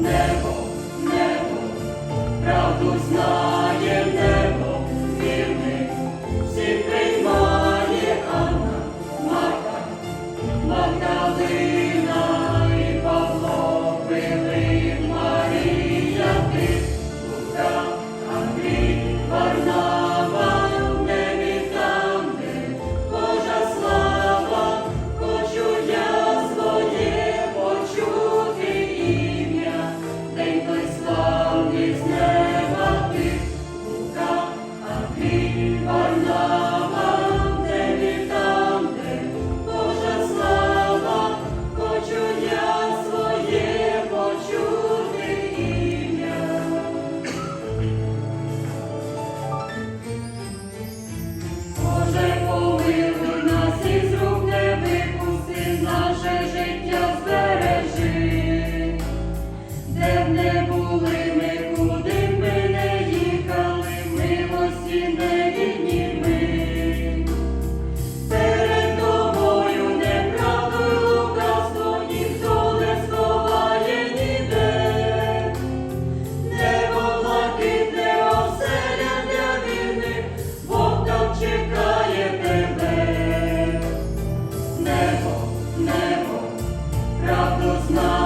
небо, небо, правду знає. небо, правду знає.